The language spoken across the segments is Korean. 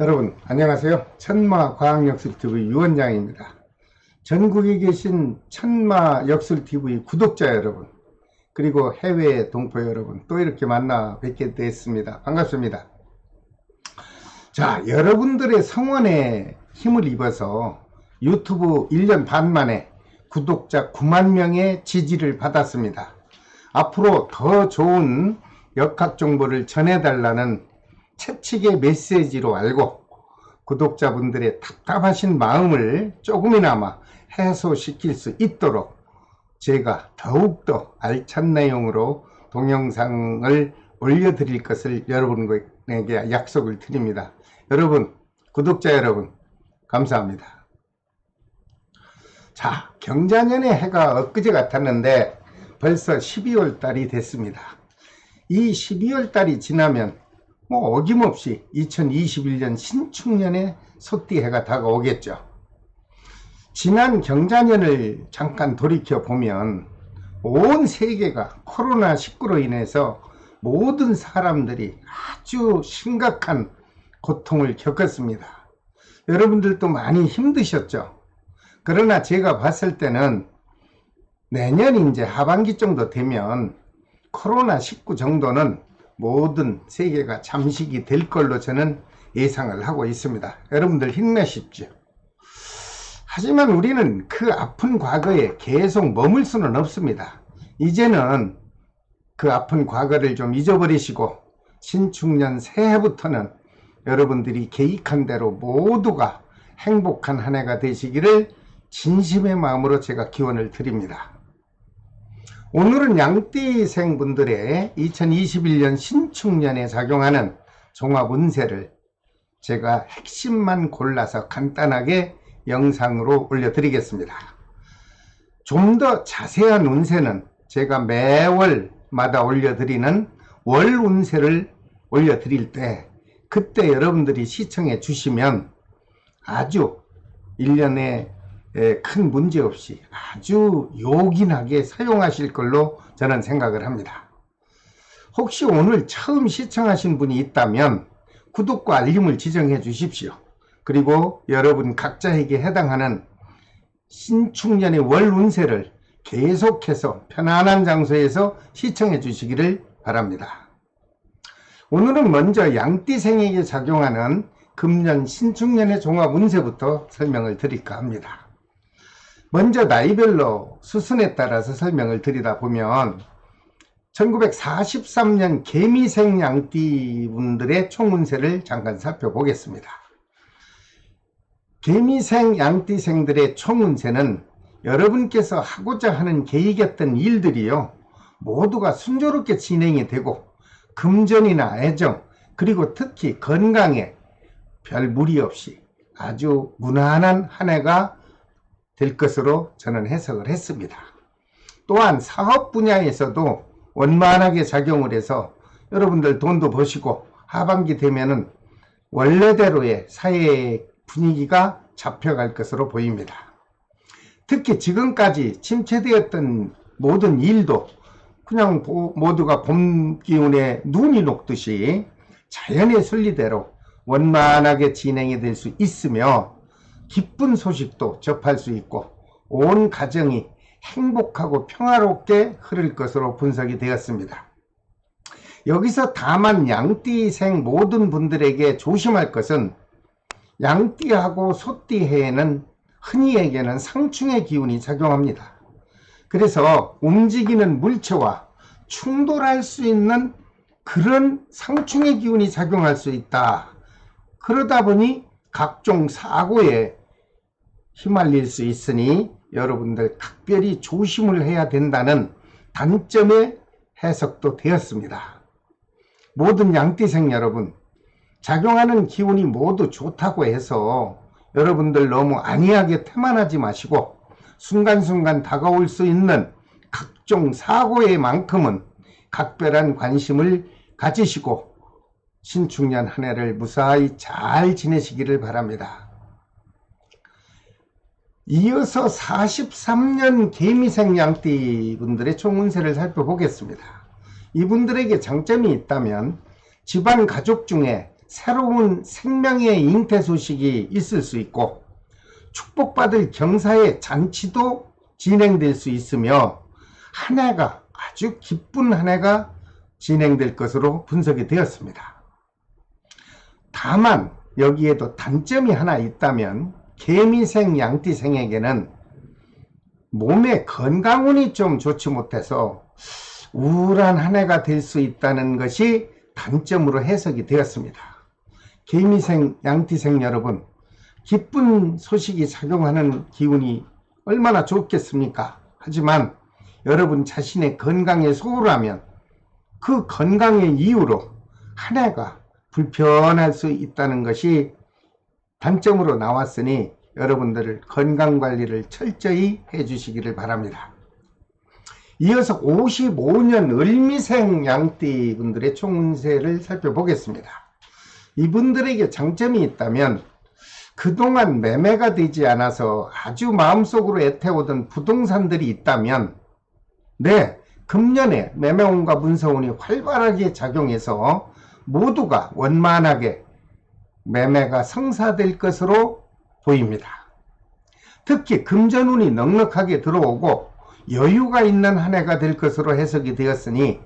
여러분 안녕하세요. 천마과학역술TV 유원장입니다. 전국에 계신 천마역술TV 구독자 여러분 그리고 해외 동포 여러분 또 이렇게 만나 뵙게 됐습니다. 반갑습니다. 자 여러분들의 성원에 힘을 입어서 유튜브 1년 반 만에 구독자 9만 명의 지지를 받았습니다. 앞으로 더 좋은 역학 정보를 전해달라는 채찍의 메시지로 알고 구독자분들의 답답하신 마음을 조금이나마 해소시킬 수 있도록 제가 더욱더 알찬 내용으로 동영상을 올려드릴 것을 여러분에게 약속을 드립니다. 여러분, 구독자 여러분, 감사합니다. 자, 경자년의 해가 엊그제 같았는데 벌써 12월 달이 됐습니다. 이 12월 달이 지나면 뭐 어김없이 2021년 신축년의 소띠해가 다가오겠죠. 지난 경자년을 잠깐 돌이켜 보면 온 세계가 코로나19로 인해서 모든 사람들이 아주 심각한 고통을 겪었습니다. 여러분들도 많이 힘드셨죠? 그러나 제가 봤을 때는 내년 이제 하반기 정도 되면 코로나19 정도는 모든 세계가 잠식이 될 걸로 저는 예상을 하고 있습니다. 여러분들 힘내십시오. 하지만 우리는 그 아픈 과거에 계속 머물 수는 없습니다. 이제는 그 아픈 과거를 좀 잊어버리시고 신축년 새해부터는 여러분들이 계획한 대로 모두가 행복한 한 해가 되시기를 진심의 마음으로 제가 기원을 드립니다. 오늘은 양띠생 분들의 2021년 신축년에 작용하는 종합 운세를 제가 핵심만 골라서 간단하게 영상으로 올려드리겠습니다. 좀 더 자세한 운세는 제가 매월마다 올려드리는 월 운세를 올려드릴 때 그때 여러분들이 시청해 주시면 아주 1년에 예, 큰 문제 없이 아주 요긴하게 사용하실 걸로 저는 생각을 합니다. 혹시 오늘 처음 시청하신 분이 있다면 구독과 알림을 지정해 주십시오. 그리고 여러분 각자에게 해당하는 신축년의 월 운세를 계속해서 편안한 장소에서 시청해 주시기를 바랍니다. 오늘은 먼저 양띠생에게 작용하는 금년 신축년의 종합 운세부터 설명을 드릴까 합니다. 먼저 나이별로 수순에 따라서 설명을 드리다 보면 1943년 개미생 양띠 분들의 총운세를 잠깐 살펴보겠습니다. 개미생 양띠생들의 총운세는 여러분께서 하고자 하는 계획했던 일들이요 모두가 순조롭게 진행이 되고 금전이나 애정 그리고 특히 건강에 별 무리 없이 아주 무난한 한 해가 될 것으로 저는 해석을 했습니다. 또한 사업 분야에서도 원만하게 작용을 해서 여러분들 돈도 버시고 하반기 되면은 원래대로의 사회 분위기가 잡혀갈 것으로 보입니다. 특히 지금까지 침체되었던 모든 일도 그냥 모두가 봄 기운에 눈이 녹듯이 자연의 순리대로 원만하게 진행이 될 수 있으며 기쁜 소식도 접할 수 있고 온 가정이 행복하고 평화롭게 흐를 것으로 분석이 되었습니다. 여기서 다만 양띠생 모든 분들에게 조심할 것은 양띠하고 소띠 해에는 흔히 에게는 상충의 기운이 작용합니다. 그래서 움직이는 물체와 충돌할 수 있는 그런 상충의 기운이 작용할 수 있다. 그러다 보니 각종 사고에 휘말릴 수 있으니 여러분들 각별히 조심을 해야 된다는 단점의 해석도 되었습니다. 모든 양띠생 여러분, 작용하는 기운이 모두 좋다고 해서 여러분들 너무 안이하게 태만하지 마시고 순간순간 다가올 수 있는 각종 사고의 만큼은 각별한 관심을 가지시고 신축년 한 해를 무사히 잘 지내시기를 바랍니다. 이어서 43년 개미생 양띠 분들의 총운세를 살펴보겠습니다. 이분들에게 장점이 있다면 집안 가족 중에 새로운 생명의 잉태 소식이 있을 수 있고 축복받을 경사의 잔치도 진행될 수 있으며 한 해가 아주 기쁜 한 해가 진행될 것으로 분석이 되었습니다. 다만 여기에도 단점이 하나 있다면 개미생 양띠생에게는 몸의 건강운이 좀 좋지 못해서 우울한 한 해가 될 수 있다는 것이 단점으로 해석이 되었습니다. 개미생 양띠생 여러분 기쁜 소식이 작용하는 기운이 얼마나 좋겠습니까? 하지만 여러분 자신의 건강에 소홀하면 그 건강의 이유로 한 해가 불편할 수 있다는 것이 단점으로 나왔으니 여러분들 건강 관리를 철저히 해 주시기를 바랍니다. 이어서 55년 을미생 양띠 분들의 총운세를 살펴보겠습니다. 이분들에게 장점이 있다면 그동안 매매가 되지 않아서 아주 마음속으로 애태우던 부동산들이 있다면 네, 금년에 매매운과 문서운이 활발하게 작용해서 모두가 원만하게 매매가 성사될 것으로 보입니다. 특히 금전운이 넉넉하게 들어오고 여유가 있는 한 해가 될 것으로 해석이 되었으니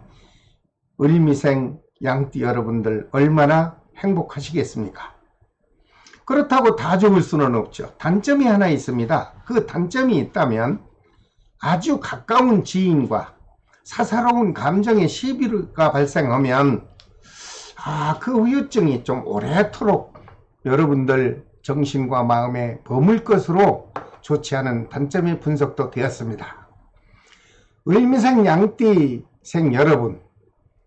을미생 양띠 여러분들 얼마나 행복하시겠습니까? 그렇다고 다 좋을 수는 없죠. 단점이 하나 있습니다. 그 단점이 있다면 아주 가까운 지인과 사사로운 감정의 시비가 발생하면 아, 그 후유증이 좀 오래도록 여러분들 정신과 마음에 버물 것으로 좋지 않은 단점이 분석도 되었습니다. 을미생 양띠생 여러분,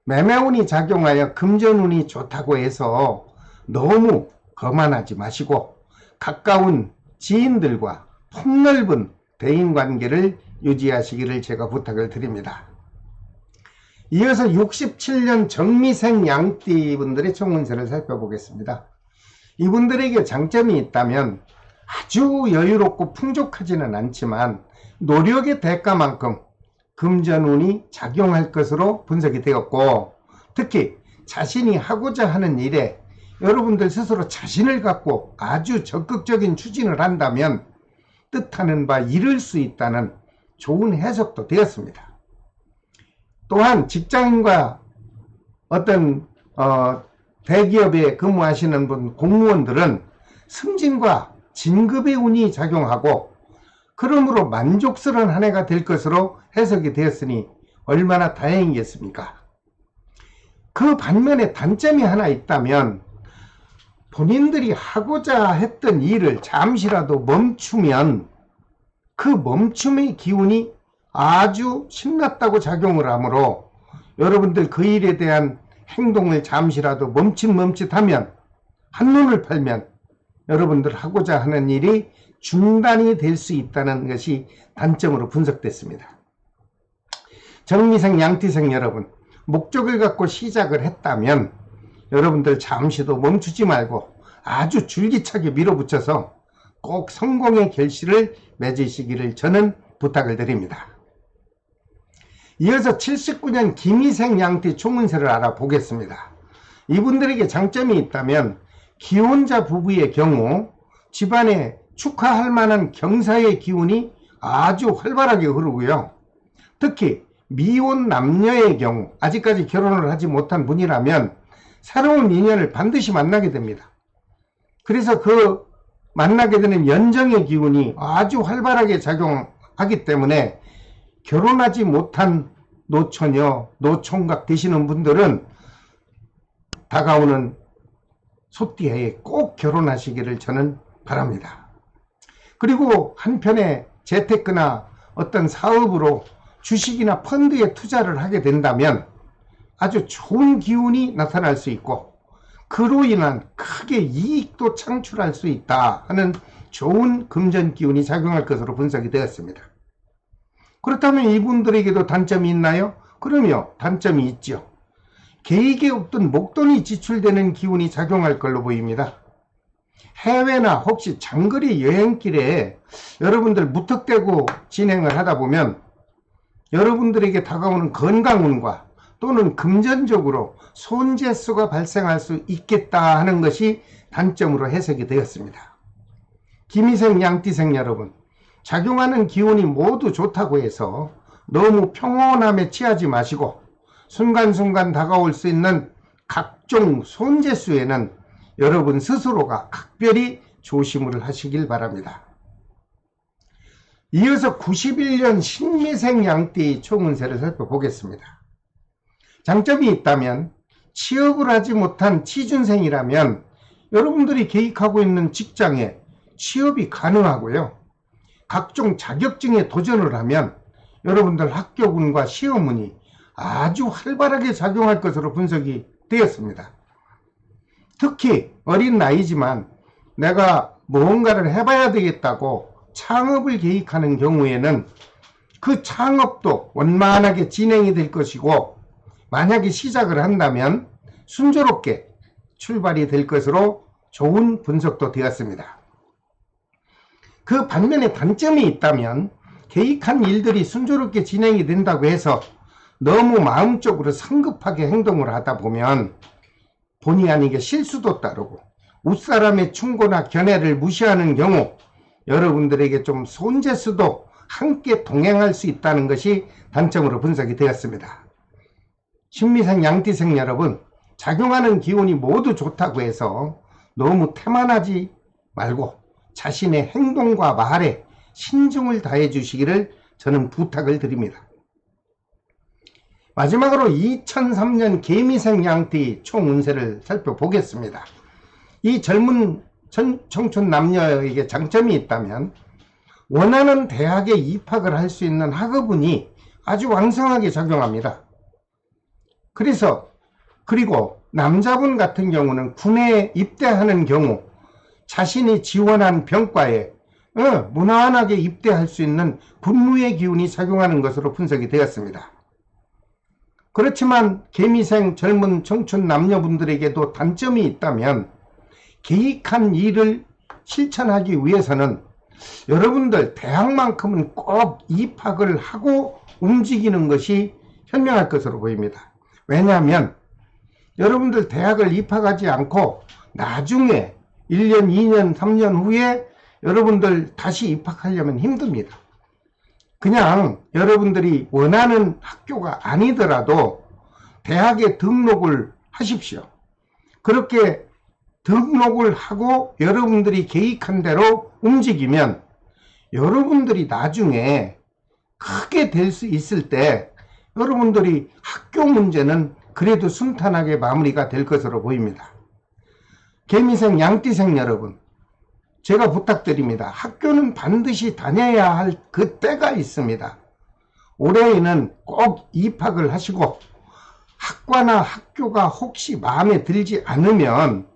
매매운이 작용하여 금전운이 좋다고 해서 너무 거만하지 마시고 가까운 지인들과 폭넓은 대인관계를 유지하시기를 제가 부탁을 드립니다. 이어서 67년 정미생 양띠 분들의 총운세를 살펴보겠습니다. 이분들에게 장점이 있다면 아주 여유롭고 풍족하지는 않지만 노력의 대가만큼 금전운이 작용할 것으로 분석이 되었고 특히 자신이 하고자 하는 일에 여러분들 스스로 자신을 갖고 아주 적극적인 추진을 한다면 뜻하는 바 이룰 수 있다는 좋은 해석도 되었습니다. 또한 직장인과 어떤 어, 대기업에 근무하시는 분 공무원들은 승진과 진급의 운이 작용하고 그러므로 만족스러운 한 해가 될 것으로 해석이 되었으니 얼마나 다행이겠습니까? 그 반면에 단점이 하나 있다면 본인들이 하고자 했던 일을 잠시라도 멈추면 그 멈춤의 기운이 아주 신났다고 작용을 하므로 여러분들 그 일에 대한 행동을 잠시라도 멈칫멈칫하면 한눈을 팔면 여러분들 하고자 하는 일이 중단이 될 수 있다는 것이 단점으로 분석됐습니다. 정미생 양띠생 여러분 목적을 갖고 시작을 했다면 여러분들 잠시도 멈추지 말고 아주 줄기차게 밀어붙여서 꼭 성공의 결실을 맺으시기를 저는 부탁을 드립니다. 이어서 79년 김희생 양띠 총운세를 알아보겠습니다. 이분들에게 장점이 있다면 기혼자 부부의 경우 집안에 축하할 만한 경사의 기운이 아주 활발하게 흐르고요. 특히 미혼 남녀의 경우 아직까지 결혼을 하지 못한 분이라면 새로운 인연을 반드시 만나게 됩니다. 그래서 그 만나게 되는 연정의 기운이 아주 활발하게 작용하기 때문에 결혼하지 못한 노처녀, 노총각 되시는 분들은 다가오는 소띠해에 꼭 결혼하시기를 저는 바랍니다. 그리고 한편에 재테크나 어떤 사업으로 주식이나 펀드에 투자를 하게 된다면 아주 좋은 기운이 나타날 수 있고 그로 인한 크게 이익도 창출할 수 있다 하는 좋은 금전 기운이 작용할 것으로 분석이 되었습니다. 그렇다면 이분들에게도 단점이 있나요? 그럼요, 단점이 있죠. 계획에 없던 목돈이 지출되는 기운이 작용할 걸로 보입니다. 해외나 혹시 장거리 여행길에 여러분들 무턱대고 진행을 하다 보면 여러분들에게 다가오는 건강운과 또는 금전적으로 손재수가 발생할 수 있겠다 하는 것이 단점으로 해석이 되었습니다. 김희생 양띠생 여러분, 작용하는 기운이 모두 좋다고 해서 너무 평온함에 취하지 마시고 순간순간 다가올 수 있는 각종 손재수에는 여러분 스스로가 각별히 조심을 하시길 바랍니다. 이어서 91년 신미생 양띠 총운세를 살펴보겠습니다. 장점이 있다면 취업을 하지 못한 취준생이라면 여러분들이 계획하고 있는 직장에 취업이 가능하고요. 각종 자격증에 도전을 하면 여러분들 학교군과 시험운이 아주 활발하게 작용할 것으로 분석이 되었습니다. 특히 어린 나이지만 내가 무언가를 해봐야 되겠다고 창업을 계획하는 경우에는 그 창업도 원만하게 진행이 될 것이고 만약에 시작을 한다면 순조롭게 출발이 될 것으로 좋은 분석도 되었습니다. 그 반면에 단점이 있다면 계획한 일들이 순조롭게 진행이 된다고 해서 너무 마음적으로 성급하게 행동을 하다 보면 본의 아니게 실수도 따르고 웃사람의 충고나 견해를 무시하는 경우 여러분들에게 좀 손재수도 함께 동행할 수 있다는 것이 단점으로 분석이 되었습니다. 신미생 양띠생 여러분 작용하는 기운이 모두 좋다고 해서 너무 태만하지 말고 자신의 행동과 말에 신중을 다해 주시기를 저는 부탁을 드립니다. 마지막으로 2003년 개미생 양띠 총 운세를 살펴보겠습니다. 이 젊은 청춘 남녀에게 장점이 있다면 원하는 대학에 입학을 할 수 있는 학업운이 아주 왕성하게 작용합니다. 그래서 그리고 남자분 같은 경우는 군에 입대하는 경우 자신이 지원한 병과에 어, 무난하게 입대할 수 있는 군무의 기운이 작용하는 것으로 분석이 되었습니다. 그렇지만 개미생 젊은 청춘 남녀분들에게도 단점이 있다면 계획한 일을 실천하기 위해서는 여러분들 대학만큼은 꼭 입학을 하고 움직이는 것이 현명할 것으로 보입니다. 왜냐하면 여러분들 대학을 입학하지 않고 나중에 1년, 2년, 3년 후에 여러분들 다시 입학하려면 힘듭니다. 그냥 여러분들이 원하는 학교가 아니더라도 대학에 등록을 하십시오. 그렇게 등록을 하고 여러분들이 계획한 대로 움직이면 여러분들이 나중에 크게 될 수 있을 때 여러분들이 학교 문제는 그래도 순탄하게 마무리가 될 것으로 보입니다. 개미생 양띠생 여러분 제가 부탁드립니다. 학교는 반드시 다녀야 할 그 때가 있습니다. 올해에는 꼭 입학을 하시고 학과나 학교가 혹시 마음에 들지 않으면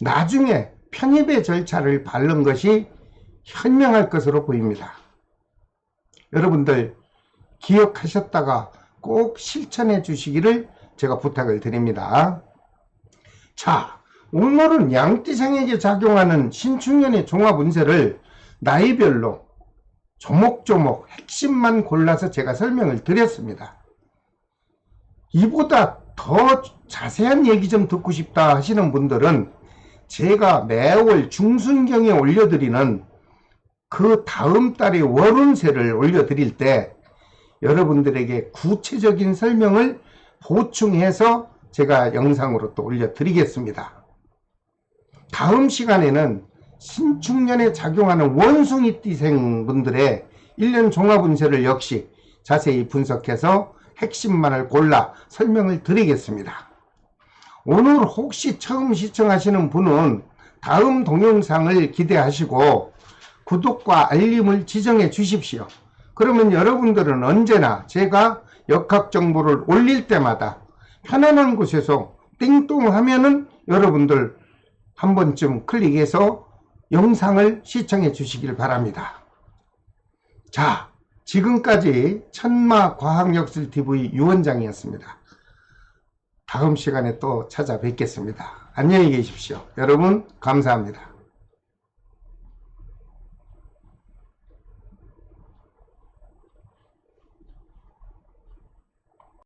나중에 편입의 절차를 밟는 것이 현명할 것으로 보입니다. 여러분들 기억하셨다가 꼭 실천해 주시기를 제가 부탁을 드립니다. 자, 오늘은 양띠생에게 작용하는 신축년의 종합 운세를 나이별로 조목조목 핵심만 골라서 제가 설명을 드렸습니다. 이보다 더 자세한 얘기 좀 듣고 싶다 하시는 분들은 제가 매월 중순경에 올려드리는 그 다음 달의 월운세를 올려드릴 때 여러분들에게 구체적인 설명을 보충해서 제가 영상으로 또 올려드리겠습니다. 다음 시간에는 신축년에 작용하는 원숭이 띠생 분들의 1년 종합운세를 역시 자세히 분석해서 핵심만을 골라 설명을 드리겠습니다. 오늘 혹시 처음 시청하시는 분은 다음 동영상을 기대하시고 구독과 알림을 지정해 주십시오. 그러면 여러분들은 언제나 제가 역학 정보를 올릴 때마다 편안한 곳에서 띵동 하면은 여러분들 한 번쯤 클릭해서 영상을 시청해 주시길 바랍니다. 자, 지금까지 천마과학역술TV 유원장이었습니다. 다음 시간에 또 찾아뵙겠습니다. 안녕히 계십시오. 여러분, 감사합니다.